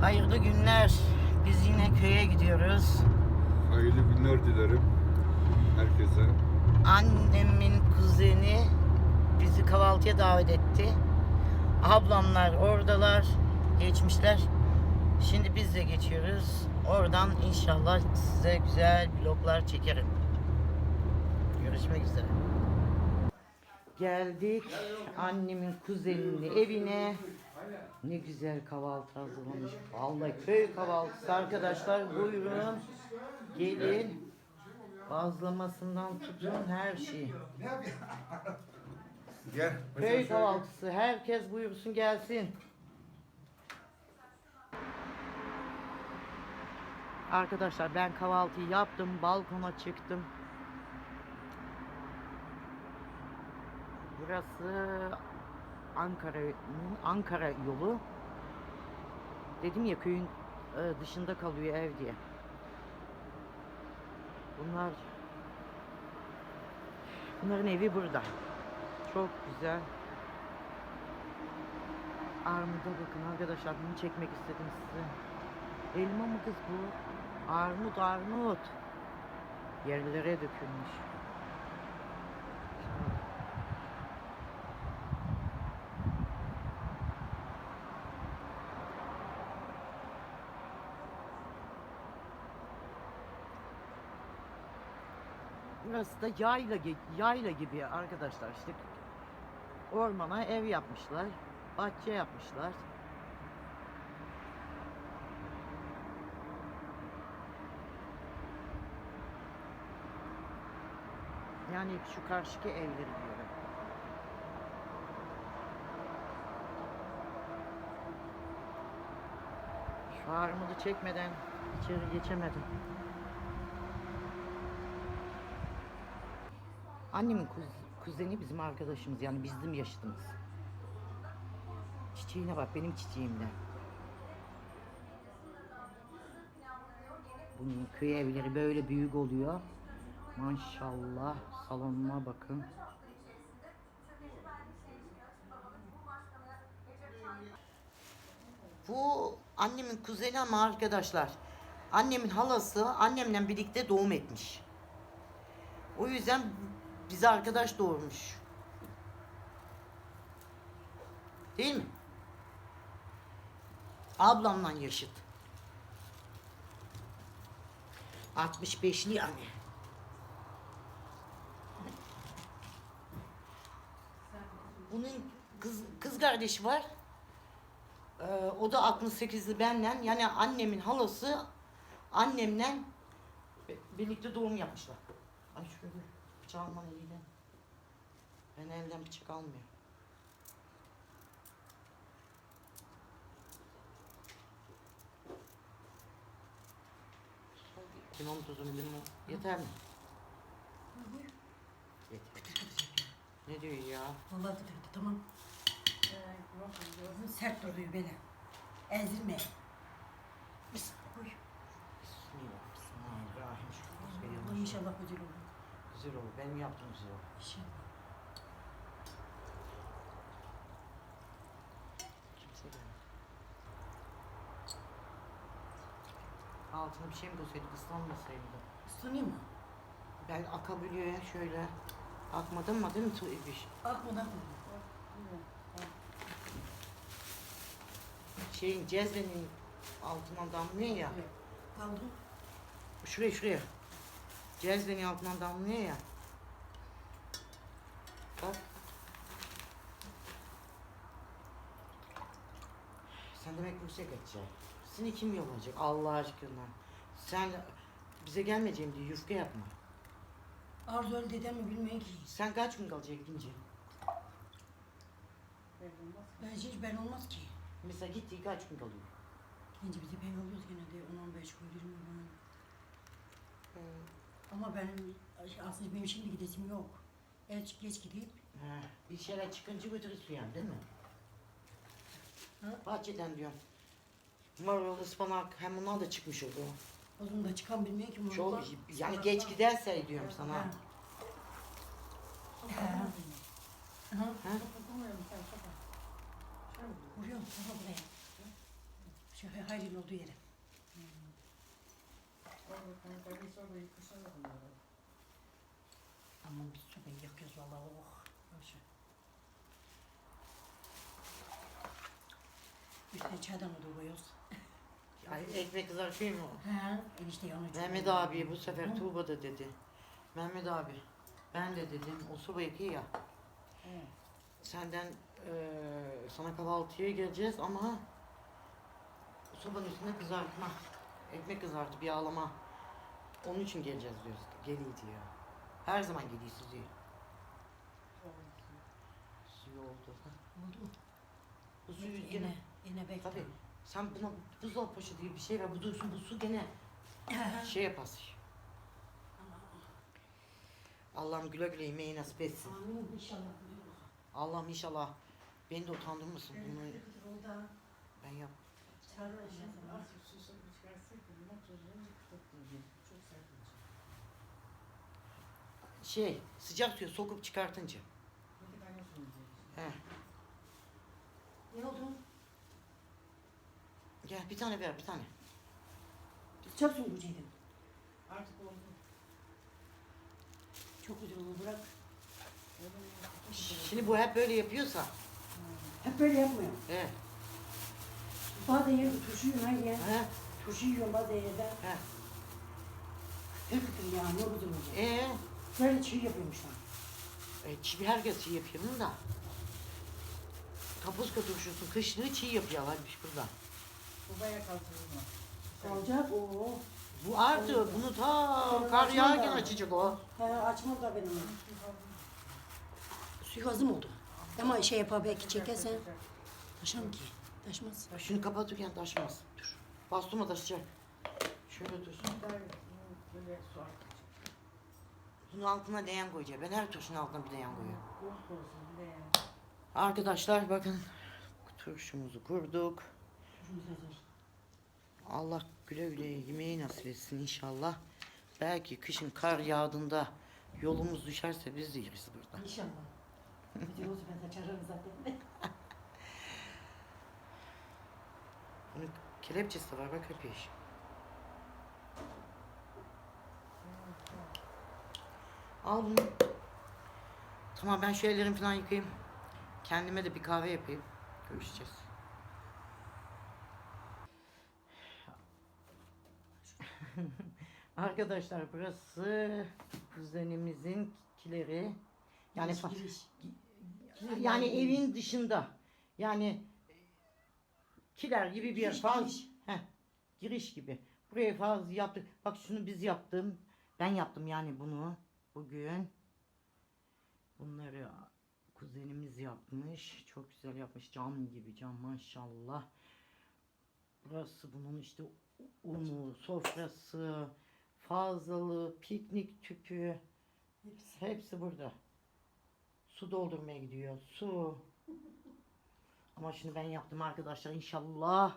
Hayırlı günler. Biz yine köye gidiyoruz. Hayırlı günler dilerim herkese. Annemin kuzeni bizi kahvaltıya davet etti. Ablamlar oradalar, geçmişler. Şimdi biz de geçiyoruz. Oradan inşallah size güzel vloglar çekerim. Görüşmek üzere. Geldik annemin kuzeninin evine. Ne güzel kahvaltı hazırlamış. Vallahi köy kahvaltısı arkadaşlar. Buyurun. Gelin. Bazlamasından tutun her şeyi. Gel. Köy kahvaltısı. Herkes buyursun gelsin. Arkadaşlar ben kahvaltıyı yaptım. Balkona çıktım. Burası Ankara'nın Ankara yolu. Dedim ya köyün e, dışında kalıyor ev diye. Bunlar Bunların evi burada. Çok güzel. Armuda bakın arkadaşlar bunu çekmek istedim size. Elma mı kız bu? Armut armut. Yerlere dökülmüş. Burası da yayla, yayla gibi arkadaşlar işte ormana ev yapmışlar, bahçe yapmışlar. Yani şu karşıki evleri diyorum. Şu armudu çekmeden içeri geçemedim. Annemin kuz- kuzeni bizim arkadaşımız yani bizim yaşıtımız. Çiçeğine bak benim çiçeğimden. Bunun köy evleri böyle büyük oluyor. Maşallah salonuna bakın. Bu annemin kuzeni ama arkadaşlar. Annemin halası annemle birlikte doğum etmiş. O yüzden bize arkadaş doğurmuş. Değil mi? Ablamla yaşıt. 65'li yani. Bunun kız, kız kardeşi var. Ee, o da 68'li benden. Yani annemin halası annemle birlikte doğum yapmışlar. Ay şöyle bıçağı alman eliyle. Ben elden bıçak almıyorum. Limon tuzu mu limon? Yeter mi? Yeter. Ne diyor ya? Vallahi dedi tamam. Sert duruyor böyle. Ezilme. Bismillah, Bismillahirrahmanirrahim. Allah'ım inşallah güzel olur. Güzel olur. Benim yaptığım güzel olur. İnşallah. Kimse gelmedi. Altına bir şey mi koysaydık ıslanmasaydı? Islanıyor mu? Ben akabiliyor ya şöyle. Akmadın mı değil mi? Bir şey- Akmadan mı? Şeyin cezvenin altından damlıyor ya. Kaldı. Şuraya şuraya. Cezvenin altından damlıyor ya. Bak. Sen demek Rusya geçeceksin. Seni kim yollayacak Allah aşkına? Sen bize gelmeyeceğim diye yufka yapma. Arzu öyle dedem mi bilmeyin ki. Sen kaç gün kalacaksın gidince? Bence hiç ben olmaz ki. Mesela gittiği kaç gün kalıyor? Bence bize ben oluyoruz gene de 10-15 gün 20 gün. Ama benim aslında benim şimdi gidesim yok. Geç, geç gidip Ha, bir şeyler çıkınca götürürsün yani değil mi? Ha? Bahçeden diyorum. Marul, ıspanak hem onlar da çıkmış oldu. o zaman da çıkan bilmiyor ki. Çok, moruklar. yani geç giderse diyorum sana. Ha. Ha. Ha? Vuruyorum sana buraya. Şu Hayri'nin olduğu yere. Aman biz sobayı yakıyoruz vallahi oh. Ver. Üstüne çaydan da koyuyoruz. Ay, ekmek kızartıyor mu? Ha, enişte yanıyor. Mehmet abi bu sefer. Tuğba da dedi. Mehmet abi ben de dedim o soba yıkıyor ya. He. Senden eee, sana kahvaltıya geleceğiz ama sobanın üstünde kızartma. Ekmek kızartıp yağlama. Onun için geleceğiz diyoruz. Geliyor diyor. Her zaman geliyorsunuz diyor. Suyu oldu. Oldu? Bu suyu Yine, gene. yine bekle. Tabii. Sen buna buzdolabı poşeti gibi bir şey ver. Bu dursun bu su gene şey yaparsın. Allah'ım güle güle yemeği nasip etsin. Amin inşallah. Allah'ım inşallah beni de utandırmasın bunu ben yap. Şey sıcak suya sokup çıkartınca. He. Ne oldu? Gel bir tane ver bir tane. Çok sungucuydum. Artık oldu. Çok güzel oldu bırak. Şimdi bu hep böyle yapıyorsa. Hep böyle yapmıyor. He. Bazen yerim turşu yiyorum her yer. He. Yiyorum bazen yerde. He. Hep kıtır ya ne güzel olacak. Ee, Böyle çiğ yapıyormuşlar. e, çiğ herkes çiğ yapıyor bunu da. Kapuska turşusu kışlığı çiğ yapıyorlarmış burada. Bu bayağı kaldırılma. Olacak o. Bu artı bunu ta kar yağarken açacak o. He açmam da benim. Suyu azım oldu. Ama şey yapar belki çekersen taşar mı ki? Taşmaz. Şunu kapatırken taşmaz. Dur. Bastırma taşacak. Şöyle dursun. Böyle artık. Bunun altına leğen koyacağım. Ben her turşunun altına bir leğen koyuyorum. Arkadaşlar bakın turşumuzu kurduk. Turşumuz hazır. Allah güle güle yemeği nasip etsin inşallah. Belki kışın kar yağdığında yolumuz düşerse biz de yeriz burada. İnşallah. Olsun ben zaten. kelepçesi de var bak yeşil. Al bunu. Tamam ben şu ellerimi falan yıkayayım. Kendime de bir kahve yapayım. Görüşeceğiz. Arkadaşlar burası kuzenimizin kileri. Yani Giriş, giriş. yani evin dışında. Yani kiler gibi bir yer. Giriş, Faz, giriş. Heh, giriş gibi. Buraya faz yaptık. Bak şunu biz yaptım. Ben yaptım yani bunu bugün. Bunları kuzenimiz yapmış. Çok güzel yapmış. Cam gibi cam maşallah. Burası bunun işte unu, sofrası, fazlalığı, piknik tüpü. Hepsi. Hepsi burada. Su doldurmaya gidiyor. Su. Ama şimdi ben yaptım arkadaşlar. İnşallah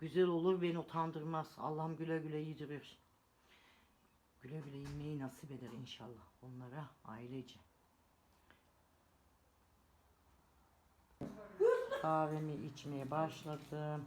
güzel olur. Beni utandırmaz. Allah'ım güle güle yedirir. Güle güle yemeği nasip eder inşallah onlara ailece. Kahvemi içmeye başladım.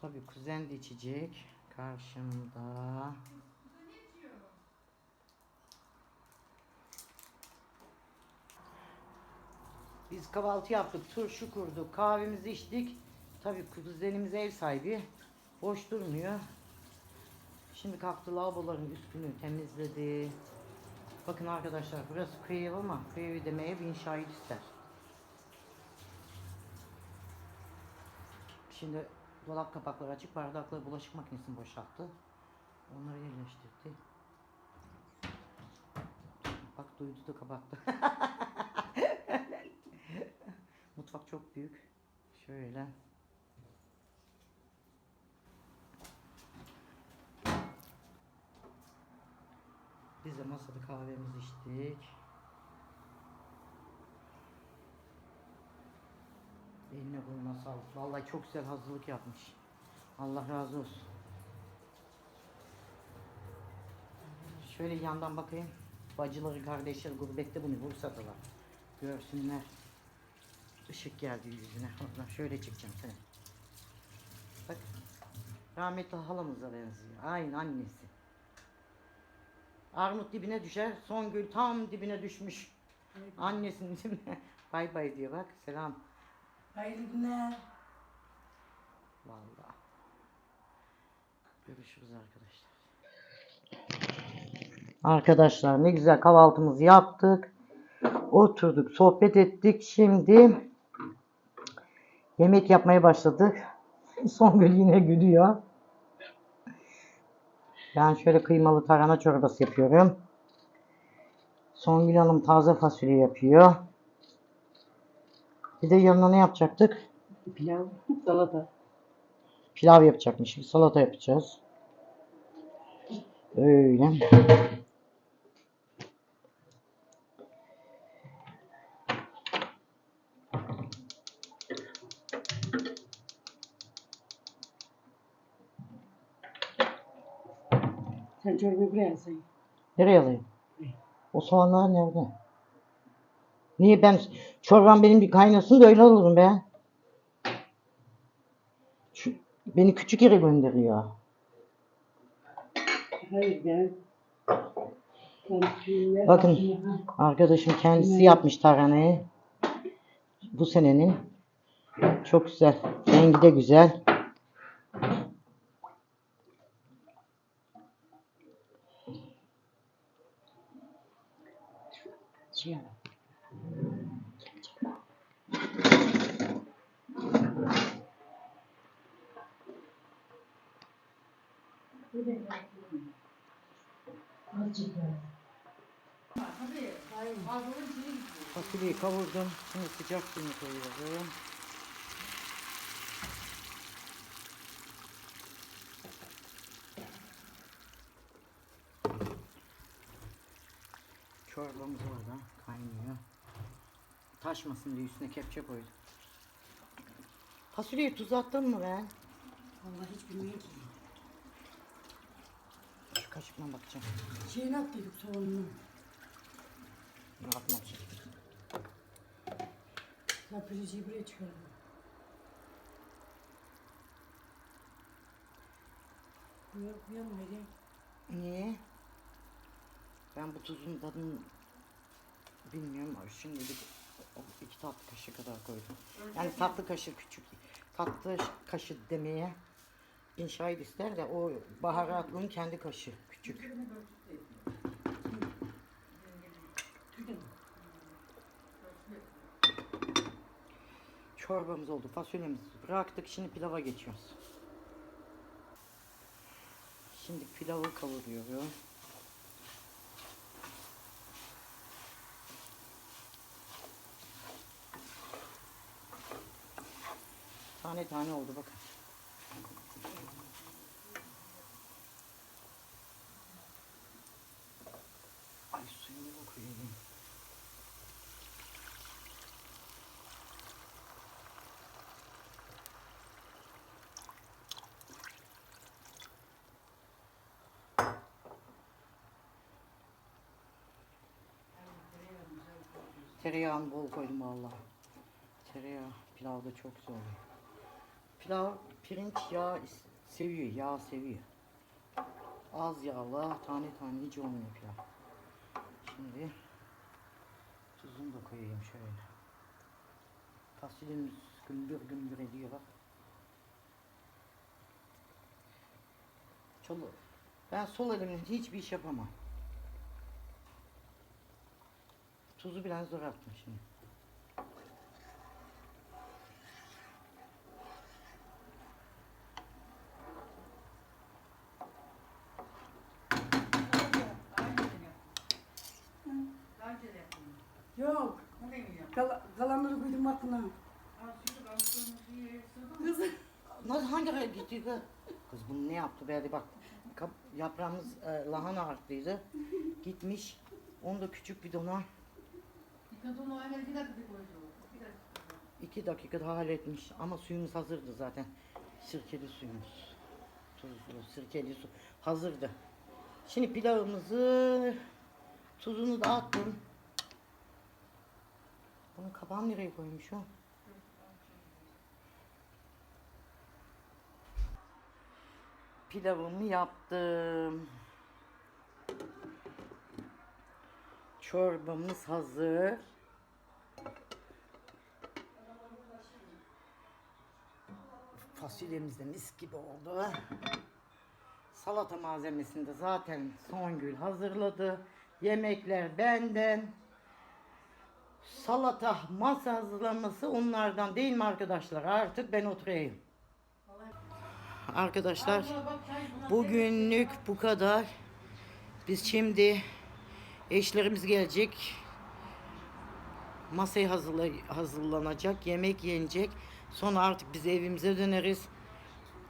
Tabii kuzen de içecek. Karşımda. Biz kahvaltı yaptık, turşu kurduk, kahvemizi içtik. Tabii kuzenimiz ev sahibi. Boş durmuyor. Şimdi kalktı lavaboların üstünü temizledi. Bakın arkadaşlar burası köy evi ama köy evi demeye bin şahit ister. Şimdi dolap kapakları açık, bardakları bulaşık makinesini boşalttı. Onları yerleştirdi. Bak duydu da kapattı. Mutfak çok büyük. Şöyle. Biz de masada kahvemizi içtik. Eline koluna sağlık. Vallahi çok güzel hazırlık yapmış. Allah razı olsun. Şöyle yandan bakayım. Bacıları, kardeşleri gurbette bunu Bursa'dalar. Görsünler. Işık geldi yüzüne. Oradan şöyle çekeceğim seni. Bak. Rahmetli halamıza benziyor. Aynı annesi. Armut dibine düşer. Songül tam dibine düşmüş. Annesinin dibine. Bay bay diyor bak. Selam. Hayırlı günler. Vallahi. Görüşürüz arkadaşlar. Arkadaşlar ne güzel kahvaltımızı yaptık. Oturduk, sohbet ettik. Şimdi yemek yapmaya başladık. Songül yine gülüyor. Ben şöyle kıymalı tarhana çorbası yapıyorum. Songül Hanım taze fasulye yapıyor. Bir de yanına ne yapacaktık? Pilav, salata. Pilav yapacakmışız. Salata yapacağız. Öyle. Çorbayı buraya alsın. Nereye alayım? O soğanlar nerede? Niye ben çorban benim bir kaynasın da öyle alırım be. Şu, beni küçük yere gönderiyor. Hayır ben. Bakın arkadaşım kendisi yapmış tarhanayı. Bu senenin. Çok güzel. Rengi de güzel. Fasulyeyi kavurdum. Şimdi sıcak suyunu koyuyorum. Çorbamız orada kaynıyor. Taşmasın diye üstüne kepçe koydum. Fasulyeyi tuz attın mı ben? Vallahi hiç bilmiyorum ki. Kaşıkla bakacağım. Şeyini attıydık soğanını. Ne atmak için. Ya buraya çıkardım. Yok yanmadı. Niye? Ben bu tuzun tadını bilmiyorum. Şimdi bir iki tatlı kaşığı kadar koydum. Yani tatlı kaşığı küçük. Tatlı kaşığı demeye inşaat ister de o baharatlının kendi kaşığı küçük. Çorbamız oldu. Fasulyemizi bıraktık. Şimdi pilava geçiyoruz. Şimdi pilavı kavuruyorum. Tane tane oldu bakın. Ay suyunu da koyayım. Tereyağını bol koydum valla. Tereyağı pilavda çok oluyor. Pilav pirinç yağ seviyor, yağ seviyor. Az yağla tane tane hiç olmuyor pilav. Şimdi tuzunu da koyayım şöyle. Fasulyemiz gümbür gümbür ediyor bak. Çolu. Ben sol elimle hiçbir iş yapamam. Tuzu biraz zor attım şimdi. Yok. Kal kalanları koydum aklına. Kız. Nasıl hangi ara gitti kız? Kız bunu ne yaptı be hadi bak. Kap, yaprağımız e, lahana artlıydı. Gitmiş. Onu da küçük bidona iki dakikada halletmiş. Ama suyumuz hazırdı zaten. Sirkeli suyumuz. Tuzlu, sirkeli su. Hazırdı. Şimdi pilavımızı tuzunu da attım. Bunun kabağını nereye koymuş o? Pilavımı yaptım. Çorbamız hazır. Fasulyemiz de mis gibi oldu. Salata malzemesini de zaten Songül hazırladı. Yemekler benden. Salata masa hazırlanması onlardan değil mi arkadaşlar? Artık ben oturayım. Arkadaşlar bugünlük bu kadar. Biz şimdi eşlerimiz gelecek. Masaya hazırla, hazırlanacak, yemek yenecek. Sonra artık biz evimize döneriz.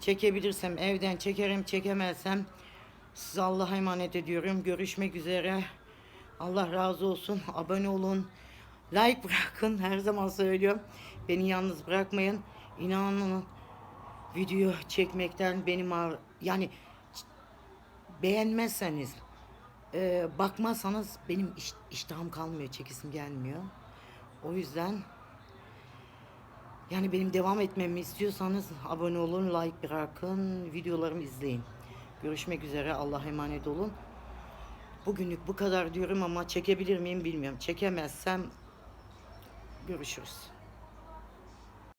Çekebilirsem evden çekerim, çekemezsem size Allah'a emanet ediyorum. Görüşmek üzere. Allah razı olsun. Abone olun. Like bırakın. Her zaman söylüyorum. Beni yalnız bırakmayın. İnanın video çekmekten benim yani beğenmezseniz e, bakmazsanız benim iş, iştahım kalmıyor. Çekisim gelmiyor. O yüzden yani benim devam etmemi istiyorsanız abone olun, like bırakın, videolarımı izleyin. Görüşmek üzere. Allah'a emanet olun. Bugünlük bu kadar diyorum ama çekebilir miyim bilmiyorum. Çekemezsem görüşürüz.